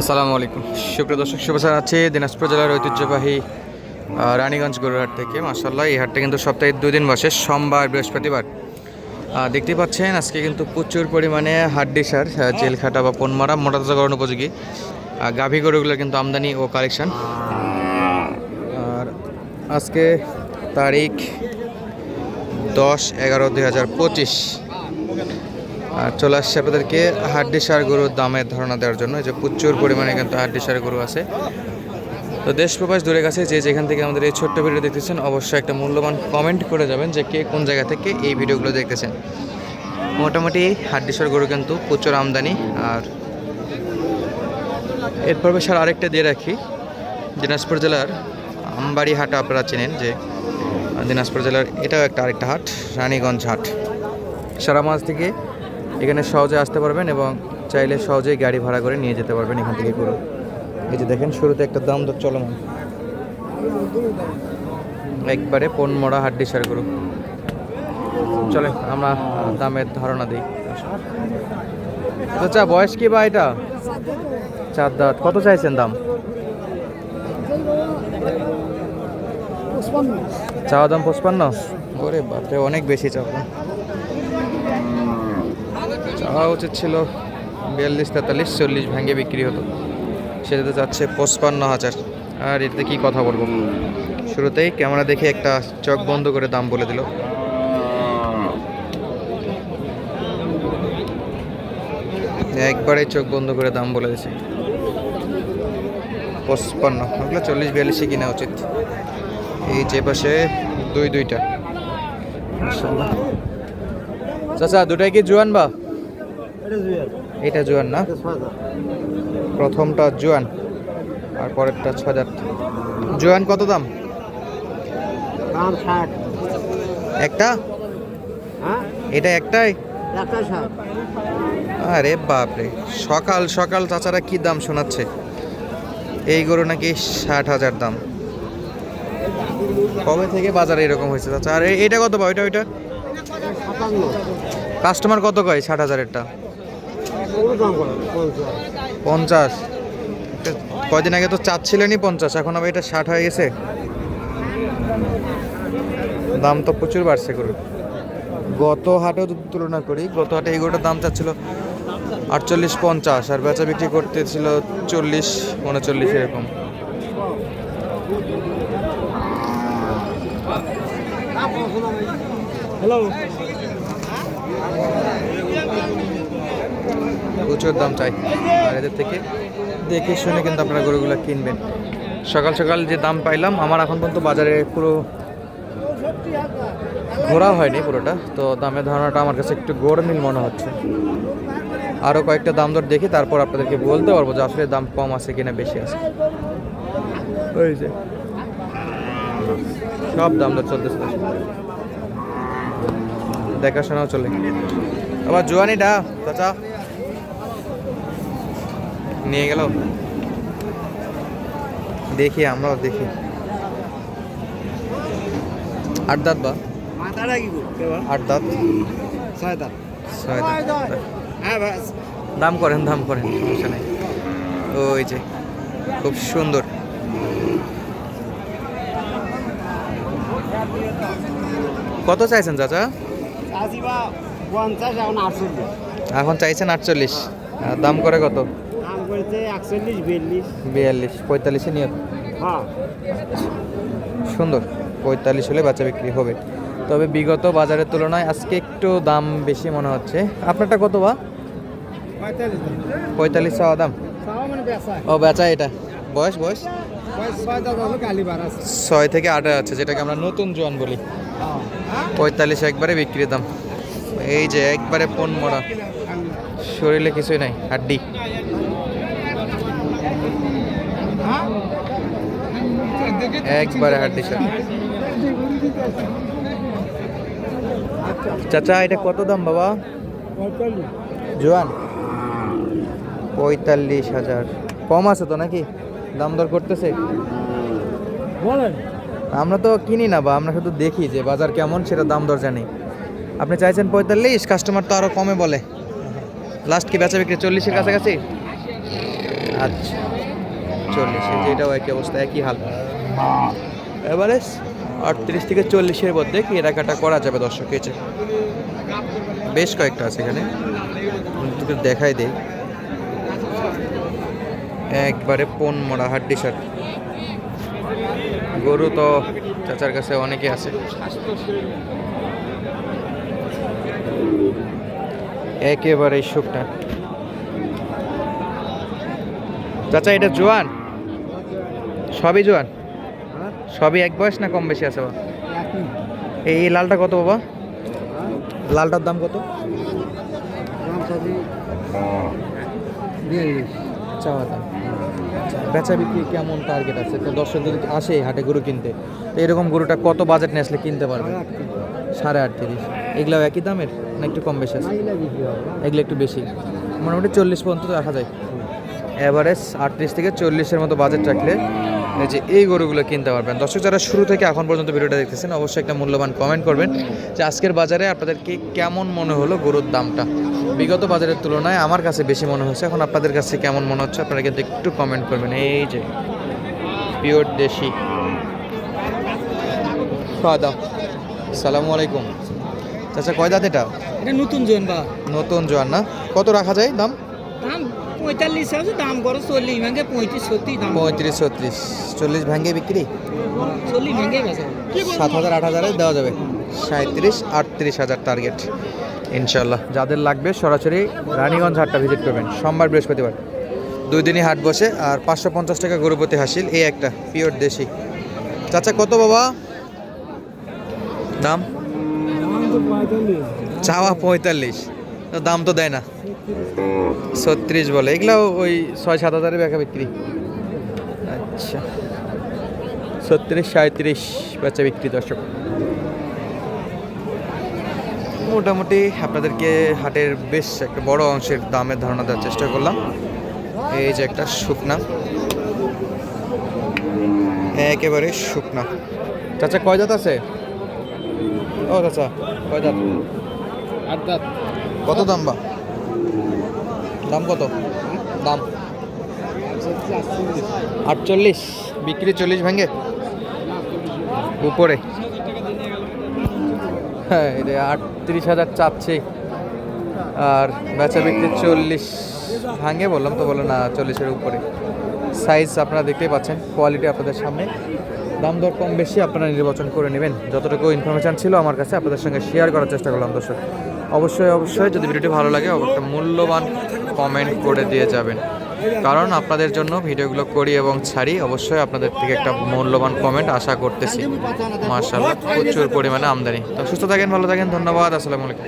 আসসালামু আলাইকুম। সুপ্রিয় দর্শক শুভেচ্ছা আছে দিনাজপুর জেলার ঐতিহ্যবাহী রানীগঞ্জ গরুর হাট থেকে। মাসাল্লাহ এই হাটটা কিন্তু সপ্তাহে দুই দিন বসে সোমবার বৃহস্পতিবার। দেখতে পাচ্ছেন আজকে কিন্তু প্রচুর পরিমাণে হাড্ডি সার আহ, জেলখাটা বা পনমারা মোটা তাজাকরণ উপযোগী। গাভী গরুগুলোর কিন্তু আমদানি ও কালেকশন। আর আজকে তারিখ দশ এগারো দুই হাজার পঁচিশ। আর চলে আসছে আপনাদেরকে হাড্ডি সার গরুর দামের ধারণা দেওয়ার জন্য। যে প্রচুর পরিমাণে কিন্তু হাড্ডি সার গরু আছে। তো দেশ প্রবাস দূরে গেছে যে যেখান থেকে আমাদের এই ছোট্ট ভিডিও দেখতেছেন, অবশ্যই একটা মূল্যবান কমেন্ট করে যাবেন যে কে কোন জায়গা থেকে এই ভিডিওগুলো দেখতেছেন। মোটামুটি হাড্ডি সার গরু কিন্তু প্রচুর আমদানি। আর এরপর স্যার আরেকটা দিয়ে রাখি, দিনাজপুর জেলার আমবাড়ি হাট আপনারা চেনেন যে দিনাজপুর জেলার এটাও একটা আরেকটা হাট, রানীগঞ্জ হাট। সারা মাস থেকে এখানে সহজে আসতে পারবেন এবং চাইলে সহজেই গাড়ি ভাড়া করে নিয়ে যেতে পারবেন এখান থেকে করে। এই যে দেখেন, শুরুতে একটা দাম দর চলমান। একবারে পন মরা হাড্ডি সার গরু। চলে আমরা দামের ধারণা দিই। আচ্ছা বয়স কি বা এটা? চার দাঁত। কত চাইছেন দাম? চাওয়া দাম পঁচপান্ন? অনেক বেশি চাওয়া চাওয়া উচিত ছিল বিয়াল্লিশ, তেতাল্লিশ, চল্লিশ ভেঙে বিক্রি হতো। সেটাতে যাচ্ছে পঁচপান্ন হাজার। আর এটাতে কি কথা বলব? শুরুতেই ক্যামেরা দেখে একটা চোখ বন্ধ করে দাম বলে দিল। একবারে চোখ বন্ধ করে দাম বলে দিছে। পঁচপান্ন। ওগুলো চল্লিশ, বিয়াল্লিশে কিনা উচিত। এই যে পাশে দুই, দুইটা। চাচা দুটাই কি জুয়ান বা? এটা জুয়ান না? প্রথমটা জুয়ান আর পরেরটা ছ হাজার। জুয়ান কত দাম? একটা? হ্যাঁ? এটা একটাই? আরে বাপরে সকাল সকাল চাচারা কি দাম শোনাচ্ছে? এই গরু নাকি ষাট হাজার দাম। কবে থেকে বাজারে এরকম হয়েছে চাচা? আর এটা কত বা ওইটা ওইটা? কাস্টমার কত কয় ষাট হাজারেরটা? পঞ্চাশ। কয়দিন আগে তো চাচ্ছিলেনই পঞ্চাশ, এখন আবার এটা ষাট হয়ে গেছে। দাম তো প্রচুর বাড়ছে গরুর। গত হাটেও তুলনা করি, গত হাটে এই দাম চাচ্ছিল আটচল্লিশ পঞ্চাশ, আর বেচা বিক্রি করতেছিল চল্লিশ উনচল্লিশ এরকম। হ্যালো প্রচুর দাম চাই আর এদের থেকে। দেখে শুনে কিন্তু আপনারা গরুগুলো কিনবেন। সকাল সকাল যে দাম পাইলাম, আমার এখন পর্যন্ত বাজারে পুরো ঘোরা হয়নি পুরোটা, তো দামের ধারণাটা আমার কাছে একটু গোড়মিল মনে হচ্ছে। আরও কয়েকটা দাম দর দেখি, তারপর আপনাদেরকে বলতে পারব যে আসলে দাম কম আছে কিনা, বেশি আছে। ওই যে। সব দাম দর চলতেছে। দেখাশোনাও চলে। আবার জোয়ানিটা, চাচা। নিয়ে গেল। দেখি আমরাও দেখি। আট দাঁত বা? আট দাঁত? ছয় দাম ছয় দাঁত হ্যাঁ দাম করেন দাম করেন সমস্যা নেই। ওই যে খুব সুন্দর। কত চাইছেন চাচা? এখন এখন চাইছেন আটচল্লিশ। আর দাম করে কত? করেছে একচল্লিশ বিয়াল্লিশ। বিয়াল্লিশ পঁয়তাল্লিশে নিয়ে হ্যাঁ। সুন্দর পঁয়তাল্লিশ হলে বাচ্চা বিক্রি হবে। তবে বিগত বাজারের তুলনায় আজকে একটু দাম বেশি মনে হচ্ছে। আপনারটা কত বা? পঁয়তাল্লিশ চাওয়া দাম? মানে ও বেচা এটা। বয়স বয়স? ছয় থেকে আট আছে যেটাকে আমরা নতুন জোয়ান বলি। পঁয়তাল্লিশ একবারে বিক্রির দাম। এই যে একবারে পন মরা। শরীরে কিছুই নাই হাড্ডি। একবারে হাড্ডি সব চাচা এটা কত দাম বাবা? জোয়ান? পঁয়তাল্লিশ হাজার। কম আছে তো নাকি? দাম দর করতেছে? আমরা তো কিনি না বা আমরা শুধু দেখি যে বাজার কেমন সেটা দাম দর জানি। আপনি চাইছেন পঁয়তাল্লিশ কাস্টমার তো আরও কমে বলে। লাস্ট কি বেচা বিক্রি চল্লিশের কাছাকাছি? আচ্ছা চল্লিশ। যেটাও একই অবস্থা একই হাল। এবারে আটত্রিশ থেকে চল্লিশের মধ্যে কেনাকাটা করা যাবে দর্শক, এই বেশ কয়েকটা আছে এখানে। দেখাই দেই। একবারে পন মরা হাড্ডি শার্ট গরু তো চাচার কাছে অনেকে আছে। একেবারে শুকনা। চাচা, এটা জোয়ান? সবই জোয়ান? সবই এক বয়স না কম বেশি আছে বাবা? এই লালটা কত বাবা? লালটার দাম কত? চাওয়া দাম বেচা বিক্রি কেমন টার্গেট আছে? তো দর্শক যদি আসে হাটে গরু কিনতে তো এরকম গরুটা কত বাজেট নিয়ে আসলে কিনতে পারবে? সাড়ে আটত্রিশ। এগুলো একই দামের না একটু কম বেশি আছে? এগুলো একটু বেশি। মোটামুটি চল্লিশ পর্যন্ত তো রাখা যায়। অ্যাভারেজ আটত্রিশ থেকে চল্লিশের মতো বাজেট রাখলে যে এই গরুগুলো কিনতে পারবেন। দর্শক যারা শুরু থেকে এখন পর্যন্ত ভিডিওটা দেখতেছেন অবশ্যই একটা মূল্যবান কমেন্ট করবেন যে আজকের বাজারে আপনাদেরকে কেমন মনে হলো গরুর দামটা? বিগত বাজারের তুলনায় আমার কাছে বেশি মনে হচ্ছে। এখন আপনাদের কাছে কেমন মনে হচ্ছে? আপনারা কিন্তু একটু কমেন্ট করবেন। এই যে পিওর দেশি। খাওয়া দাও। সালামু আলাইকুম। চাচা কয় দাঁত এটা? এটা নতুন জন বা। নতুন জোয়ান না? কত রাখা যায় দাম? দাম পঁয়তাল্লিশ আছে দাম করো চল্লিশ ভেঙে পঁয়ত্রিশ সত্যি দাম। পঁয়ত্রিশ ছত্রিশ চল্লিশ ভেঙে বিক্রি? চল্লিশ ভেঙে সাত হাজার আট হাজারে দেওয়া যাবে। সাঁত্রিশ আটত্রিশ হাজার টার্গেট ইনশাল্লাহ যাদের লাগবে সরাসরি রানীগঞ্জ হাটটা ভিজিট করবেন। সোমবার বৃহস্পতিবার। দুই দিনই হাট বসে আর পাঁচশো পঞ্চাশ টাকা গরুপতি হাসিল এই একটা পিওর দেশি। চাচা কত বাবা? দাম? চাওয়া পঁয়তাল্লিশ। দাম তো দেয় না। ছত্রিশ বলে। এগুলাও ওই ছয়, সাত হাজারের বেচা বিক্রি। আচ্ছা। ছত্রিশ সাঁত্রিশ বেচা বিক্রি, দর্শক। মোটামুটি আপনাদেরকে হাটের বেশ একটা বড় অংশের দামের ধারণা দেওয়ার চেষ্টা করলাম। এই যে একটা শুকনা। একেবারে শুকনা। চাচা, কয় জাত আছে? ও, চাচা, কয় জাত? আট দাঁত। কত দাম বা? দাম কত? দাম? আটচল্লিশ। বিক্রি চল্লিশ ভাঙে? উপরে। হ্যাঁ এটা আটত্রিশ হাজার চাচ্ছে। আর বেচা বিক্রি চল্লিশ ভাঙে বললাম তো বলো না চল্লিশের উপরে। সাইজ আপনারা দেখতেই পাচ্ছেন কোয়ালিটি আপনাদের সামনে। দাম দর কম বেশি আপনারা নির্বাচন করে নেবেন। যতটুকু ইনফরমেশান ছিল আমার কাছে আপনাদের সঙ্গে শেয়ার করার চেষ্টা করলাম দর্শক। অবশ্যই অবশ্যই। যদি ভিডিওটি ভালো লাগে, অবশ্যই মূল্যবান কমেন্ট করে দিয়ে যাবেন। কারণ আপনাদের জন্য ভিডিওগুলো করি এবং ছাড়ি, অবশ্যই আপনাদের থেকে একটা মূল্যবান কমেন্ট আশা করতেছি। মার্শাল্লাহ প্রচুর পরিমাণে আমদানি। তো সুস্থ থাকেন, ভালো থাকেন, ধন্যবাদ, আসসালামু আলাইকুম।